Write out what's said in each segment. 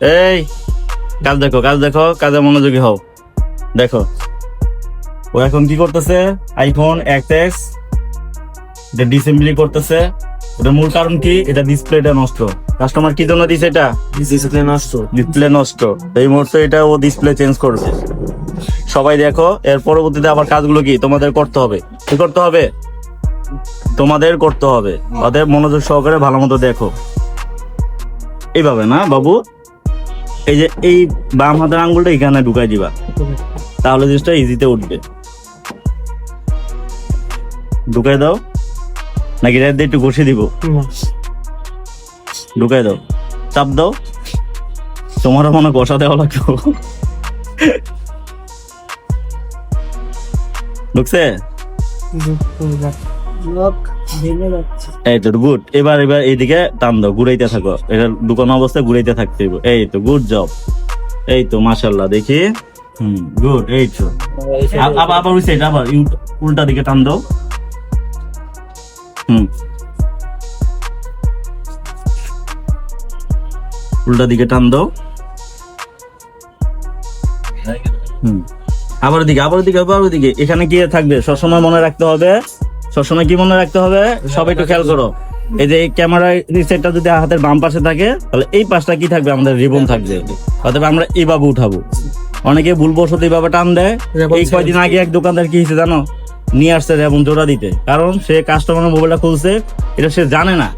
এই কাজ দেখো কাজ দেখো কাজে মনোযোগী হও। দেখো ও এখন কি করতেছে? আইফোন এক্স এক্স এটা ডিসেম্বলি করতেছে। এটা মূল কারণ কি? এটা ডিসপ্লেটা নষ্ট। কাস্টমার কি জন্য দিছে এটা? ডিসপ্লে নষ্ট। ডিসপ্লে নষ্ট। এই মুহূর্তে এটা ও ডিসপ্লে চেঞ্জ করবে। সবাই দেখো এর পরবর্তীতে আবার কাজগুলো কি? তোমাদের করতে হবে। কি করতে হবে? তোমাদের করতে হবে। ওদের মনোযোগ সহকারে ভালো মতো দেখো। এইভাবে না বাবু? এই যে এই বাম হাতের আঙ্গুলটা এখানে ঢুকাই দিবা। তাহলে জিনিসটা ইজিতে উঠবে। ঢুকাই দাও। নাকি রেড দিয়ে একটু ঘষে দিব? ঢুকাই দাও। চাপ দাও। তোমারও মনে কষা দেওয়া লাগতো ঢুকছে? লক ভেঙে যাচ্ছে। এই তো গুড। এবার এবার এইদিকে টান দাও ঘুরাইতে থাকো। এটা দোকান অবস্থায় ঘুরাইতে থাকতে হবে এই তো গুড জব। এই তো মাশাল্লাহ দেখি। হুম গুড এই তো। আবার আবার উইসাইড আবার উল্টা দিকে টান দাও। হুম। উল্টা দিকে টান দাও। হুম। আবার দিকে আবার দিকে আবার দিকে এখানে গিয়ে থাকবে সবসময় মনে রাখতে হবে সবসময় কি মনে রাখতে হবে? সবাই একটু খেয়াল করো। এই যে ক্যামেরা সেটটা যদি হাতের বাম পাশে থাকে তাহলে এই পাশটা কি থাকবে? আমাদের রিবন থাকবে। অথবা আমরা এইভাবে উঠাবো। অনেকে ভুলবশত এইভাবে টান দেয়। এই কয়দিন আগে এক দোকানদার কি হয়েছে জানো? নিয়ে আসছে রেবন জোড়া দিতে। কারণ সে কাস্টমারের মোবাইলটা খুলছে এটা সে জানে না।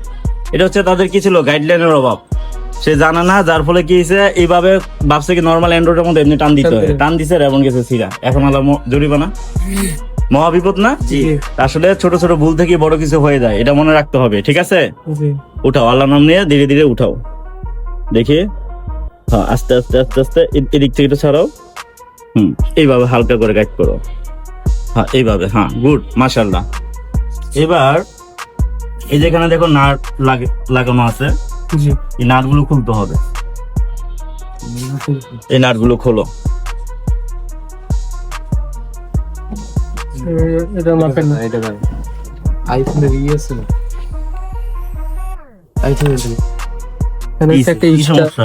এটা হচ্ছে তাদের কি ছিল? গাইডলাইনের অভাব। সে জানে না যার ফলে কি হয়েছে এইভাবে ভাবছে কি নর্মাল অ্যান্ড্রয়েডের মধ্যে এমনি টান দিতে হয়। টান দিছে রেবন গেছে সিরা এখন আলো জরিমানা। মহাবিপদ না? আসলে ছোট ছোট ভুল থেকে বড় কিছু হয়ে যায়। এটা মনে রাখতে হবে ঠিক আছে? উঠাও আল্লাহ নাম নিয়ে ধীরে ধীরে উঠাও। দেখি। হ্যাঁ আস্তে আস্তে আস্তে আস্তে এদিক থেকে একটু ছাড়াও। হুম এইভাবে হালকা করে গাইড করো। হ্যাঁ এইভাবে হ্যাঁ গুড মাশাল্লাহ এবার এই যেখানে দেখো নাট লাগে লাগানো আছে। এই নাটগুলো খুলতে হবে। এই নাটগুলো খোলো। এটা মাপেন না এটা ভাই। আইফোনের ইয়ে আছে না? আইফোনের জন্য এখানে একটা কি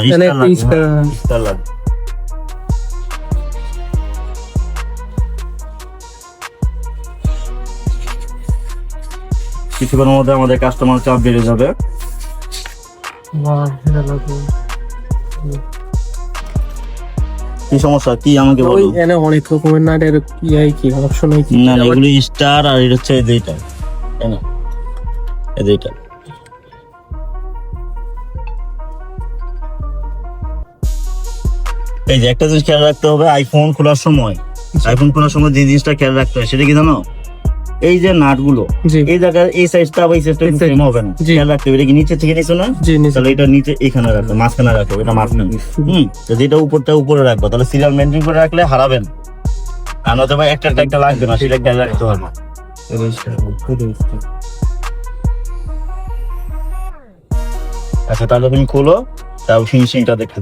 এখানে একটা লাগবে, স্টার হ্যাঁ, কিছুক্ষণের মধ্যে আমাদের কাস্টমার চাপ বেড়ে যাবে। বাহ, এটা লাগবে। কি সমস্যা? কি আমাকে বলো? এনে অনেক রকমের নাট এর ইয়াই কি অপশন হয় কি? না না এগুলো স্টার আর এটা হচ্ছে এইটা না, এই যে একটা জিনিস খেয়াল রাখতে হবে আইফোন খোলার সময়। আইফোন খোলার সময় যে জিনিসটা খেয়াল রাখতে হয় সেটা কি জানো? এই যে নাটগুলো এই জায়গায় এই সাইজটা বা এই সাইজটা সেম হবে না। খেয়াল রাখতে হবে এটা কি নিচে থেকে নিছো না? তাহলে এটা নিচে এখানে রাখো মাঝখানে রাখো এটা মাঝখানে। হুম। তো যেটা উপরটা উপরে রাখব তাহলে সিরিয়াল মেনটেন করে রাখলে হারাবেন আর নয়তো ভাই একটা একটা লাগবে না সেটা খেয়াল রাখতে হবে। আচ্ছা তাহলে তুমি খুলো তাও ফিনিশিংটা দেখে